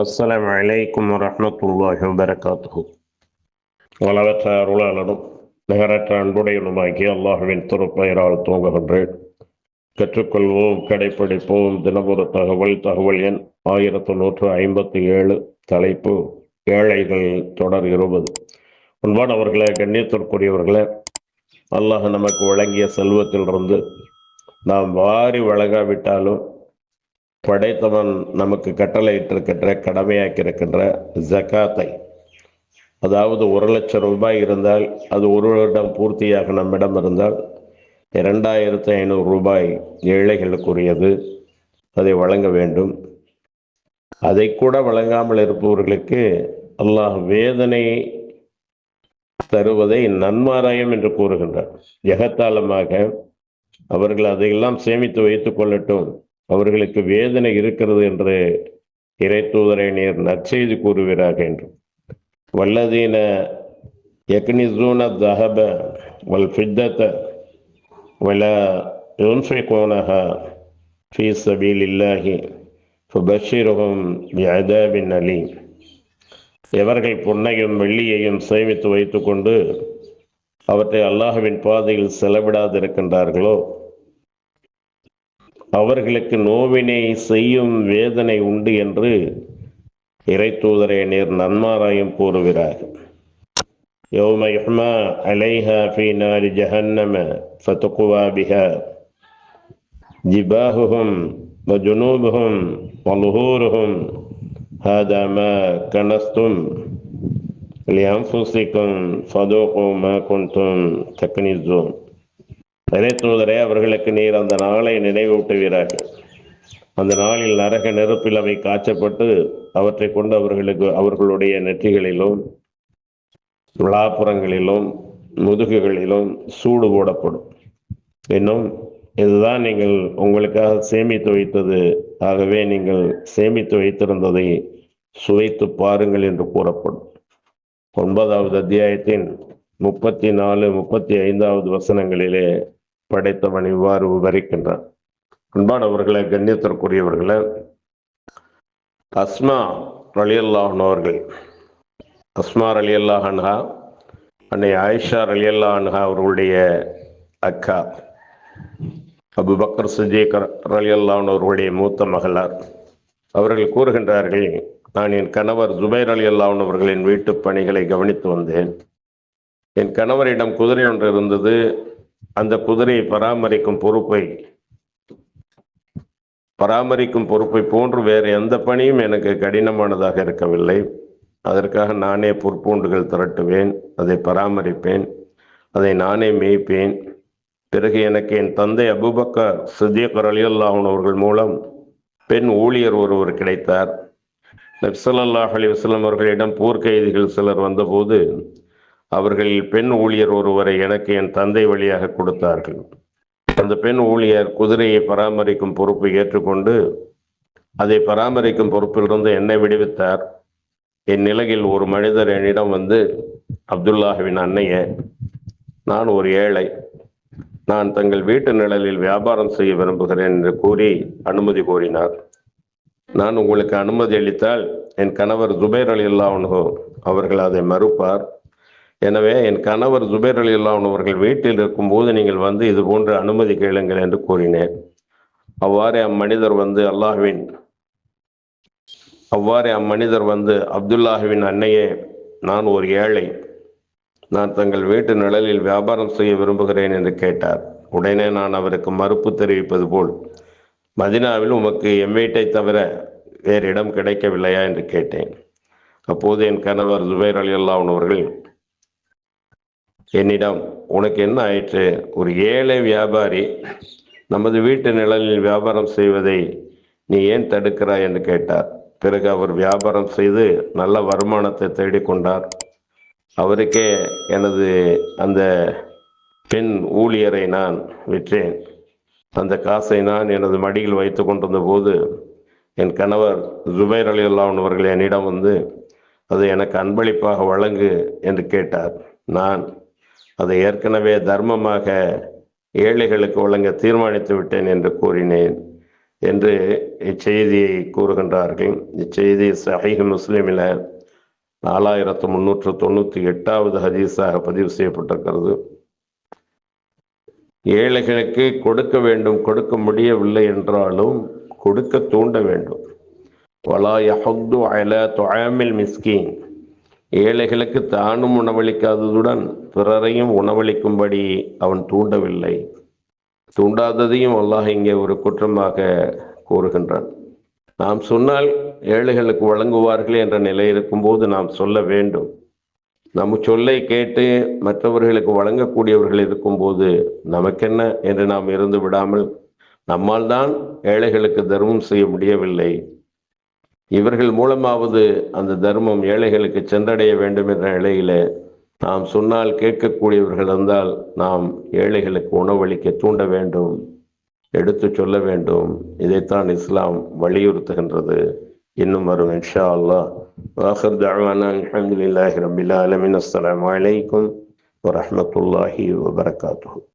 அஸ்லாம் அலைக்கும் வரமத்துல்லாஹி வரகாத்து வளவற்ற அருளாளனும் நிகரற்ற அன்புடையனுமாகி அல்லாஹுவின் திருப்பெயரால் தூங்குகின்றேன் கற்றுக்கொள்வோம் கடைப்பிடிப்போம் தினமொரு தகவல் தகவல் எண் ஆயிரத்து நூற்று ஐம்பத்தி ஏழு தலைப்பு ஏழைகள் தொடர் இருபது. உண்பானவர்களே கண்ணியத்திற்குரியவர்களே அல்லாஹ் நமக்கு வழங்கிய செல்வத்திலிருந்து நாம் வாரி வழங்காவிட்டாலும் படைத்தவன் நமக்கு கட்டளையிட்டிருக்கின்ற கடமையாக்கியிருக்கின்ற ஜக்காத்தை. அதாவது ஒரு லட்சம் ரூபாய் இருந்தால் அது ஒரு வருடம் பூர்த்தியாக நம்மிடம் இருந்தால் இரண்டாயிரத்து ஐநூறு ரூபாய் ஏழைகளுக்குரியது. அதை வழங்க வேண்டும். அதை கூட வழங்காமல் இருப்பவர்களுக்கு அல்லாஹ் வேதனை தருவதை நன்மாராயம் என்று கூறுகின்றார். எகத்தாளமாக அவர்கள் அதையெல்லாம் சேமித்து வைத்துக் கொள்ளட்டும். அவர்களுக்கு வேதனை இருக்கிறது என்று இறைத்தூதரை நீர் நற்செய்தி கூறுகிறார் என்று வல்லதீன எக்னிசூன தஹப வல் ஃபித்தத வல யுன்ஃபிகூனஹ ஃபீ சபீலில்லாஹி ஃபபஷிருஹும் பிஅதாபின் அலி எவர்கள் பொன்னையும் வெள்ளியையும் சேமித்து வைத்துக்கொண்டு அவற்றை அல்லாஹுவின் பாதையில் செலவிடாதிருக்கின்றார்களோ அவர்களுக்கு நோவினை செய்யும் வேதனை உண்டு என்று இறை தூதரை நீர் நன்மாராயம் கூறுகிறார் يوم يحمى عليها في نار جهنم فتقوى بها جباههم وجنوبهم وظهورهم هذا ما كنستم لأنفسكم فذوقوا ما كنتم تكنزون தூதரே அவர்களுக்கு நீர் அந்த நாளை நினைவூட்டுவீரார்கள் அந்த நாளில் நரக நெருப்பில் அவை காய்ச்சப்பட்டு அவற்றை கொண்டு அவர்களுக்கு அவர்களுடைய நெற்றிகளிலும் விழாப்புறங்களிலும் முதுகுகளிலும் சூடு போடப்படும். இன்னும் இதுதான் நீங்கள் உங்களுக்காக சேமித்து வைத்தது. ஆகவே நீங்கள் சேமித்து வைத்திருந்ததை சுவைத்து பாருங்கள் என்று கூறப்படும். ஒன்பதாவது அத்தியாயத்தின் முப்பத்தி நாலு முப்பத்தி ஐந்தாவது வசனங்களிலே படைத்தவன் இவ்வாறு விவரிக்கின்றான் அன்பானவர்களை கண்ணியத்திற்குரியவர்களை அஸ்மா ரலியல்லாஹன் அவர்கள் அஸ்மா அலியல்லாஹன்ஹா அன்னை ஆயிஷா அலியல்லாஹன்ஹா அவர்களுடைய அக்கா அபு பக்கர் சுஜீக் அலி அல்லாஹன் அவர்களுடைய மூத்த மகளார். அவர்கள் கூறுகின்றார்கள் நான் என் கணவர் ஜுபைர் அலி அல்லாஹன் அவர்களின் வீட்டு பணிகளை கவனித்து வந்தேன். என் கணவரிடம் குதிரை ஒன்று இருந்தது. அந்த குதிரையை பராமரிக்கும் பொறுப்பை பராமரிக்கும் பொறுப்பை போன்று வேறு எந்த பணியும் எனக்கு கடினமானதாக இருக்கவில்லை. அதற்காக நானே பொற்பூண்டுகள் திரட்டுவேன் அதை பராமரிப்பேன் அதை நானே மேய்ப்பேன். பிறகு எனக்கு என் தந்தை அபுபக்கர் சித்தியக்கர் அலியல்லாஹன் அவர்கள் மூலம் பெண் ஊழியர் ஒருவர் கிடைத்தார். நப்சல்லாஹ் அலி வஸ்லம் அவர்களிடம் போர்க்கைதிகள் சிலர் வந்தபோது அவர்களில் பெண் ஊழியர் ஒருவரை எனக்கு என் தந்தை வழியாக கொடுத்தார்கள். அந்த பெண் ஊழியர் குதிரையை பராமரிக்கும் பொறுப்பை ஏற்றுக்கொண்டு அதை பராமரிக்கும் பொறுப்பிலிருந்து என்னை விடுவித்தார். என் நிலையில் ஒரு மனிதர் என்னிடம் வந்து அப்துல்லாஹுவின் அன்னைய நான் ஒரு ஏழை. நான் தங்கள் வீட்டு நிழலில் வியாபாரம் செய்ய விரும்புகிறேன் என்று கூறி அனுமதி கோரினார். நான் உங்களுக்கு அனுமதி அளித்தால் என் கணவர் ஜுபேர் அலி அல்லாஹோ அவர்கள் அதை மறுப்பார். எனவே என் கணவர் ஜுபேர் அலி அல்லாஹன் அவர்கள் வீட்டில் இருக்கும்போது நீங்கள் வந்து இது போன்ற அனுமதி கேளுங்கள் என்று கூறினேன். அவ்வாறே அம்மனிதர் வந்து அல்லாஹுவின் அவ்வாறே அம்மனிதர் வந்து அப்துல்லாஹுவின் அன்னையே நான் ஒரு ஏழை நான் தங்கள் வீட்டு நிழலில் வியாபாரம் செய்ய விரும்புகிறேன் என்று கேட்டார். உடனே நான் அவருக்கு மறுப்பு தெரிவிப்பது போல் மதினாவில் உமக்கு எம் வீட்டை தவிர வேறு இடம் கிடைக்கவில்லையா என்று கேட்டேன். அப்போது என் கணவர் ஜுபைர் அலி அல்லாஹன் அவர்கள் என்னிடம் உனக்கு என்ன ஆயிற்று? ஒரு ஏழை வியாபாரி நமது வீட்டு நிழலில் வியாபாரம் செய்வதை நீ ஏன் தடுக்கிறாய் என்று கேட்டார். பிறகு அவர் வியாபாரம் செய்து நல்ல வருமானத்தை தேடிக்கொண்டார் அவருக்கே எனது அந்த பெண் ஊழியரை நான் விற்றேன். அந்த காசை நான் எனது மடியில் வைத்து கொண்டிருந்த போது என் கணவர் ஜுபைர் அலி அவர்கள் என்னிடம் வந்து அது எனக்கு அன்பளிப்பாக வழங்கு என்று கேட்டார். நான் அதை ஏற்கனவே தர்மமாக ஏழைகளுக்கு வழங்க தீர்மானித்து விட்டேன் என்று கூறினேன் என்று இச்செய்தியை கூறுகின்றார்கள். இச்செய்தி சஹீஹ் முஸ்லீமில் நாலாயிரத்து முன்னூற்று தொண்ணூற்றி எட்டாவது ஹதீஸாக பதிவு செய்யப்பட்டிருக்கிறது. ஏழைகளுக்கு கொடுக்க வேண்டும் கொடுக்க முடியவில்லை என்றாலும் கொடுக்க தூண்ட வேண்டும். வலா யஹுத்து அல துஆமில் மிஸ்கீன் ஏழைகளுக்கு தானும் உணவளிக்காததுடன் பிறரையும் உணவளிக்கும்படி அவன் தூண்டவில்லை. தூண்டாததையும் அல்லாஹ் இங்கே ஒரு குற்றமாக கூறுகின்றான். நாம் சொன்னால் ஏழைகளுக்கு வழங்குவார்கள் என்ற நிலை இருக்கும்போது நாம் சொல்ல வேண்டும். நம் சொல்லை கேட்டு மற்றவர்களுக்கு வழங்கக்கூடியவர்கள் இருக்கும்போது நமக்கென்ன என்று நாம் இருந்து விடாமல் நம்மால் தான் ஏழைகளுக்கு தர்மம் செய்ய முடியவில்லை. இவர்கள் மூலமாவது அந்த தர்மம் ஏழைகளுக்கு சென்றடைய வேண்டும் என்ற நிலையில நாம் சொன்னால் கேட்கக்கூடியவர்கள் இருந்தால் நாம் ஏழைகளுக்கு உணவளிக்க தூண்ட வேண்டும் எடுத்து சொல்ல வேண்டும். இதைத்தான் இஸ்லாம் வலியுறுத்துகின்றது. இன்னும் வரும் இன்ஷா அல்லாஹ். வாஹர் தஅவானா அல்ஹம்துலில்லாஹி ரப்பில் ஆலமீன். அஸ்ஸலாமு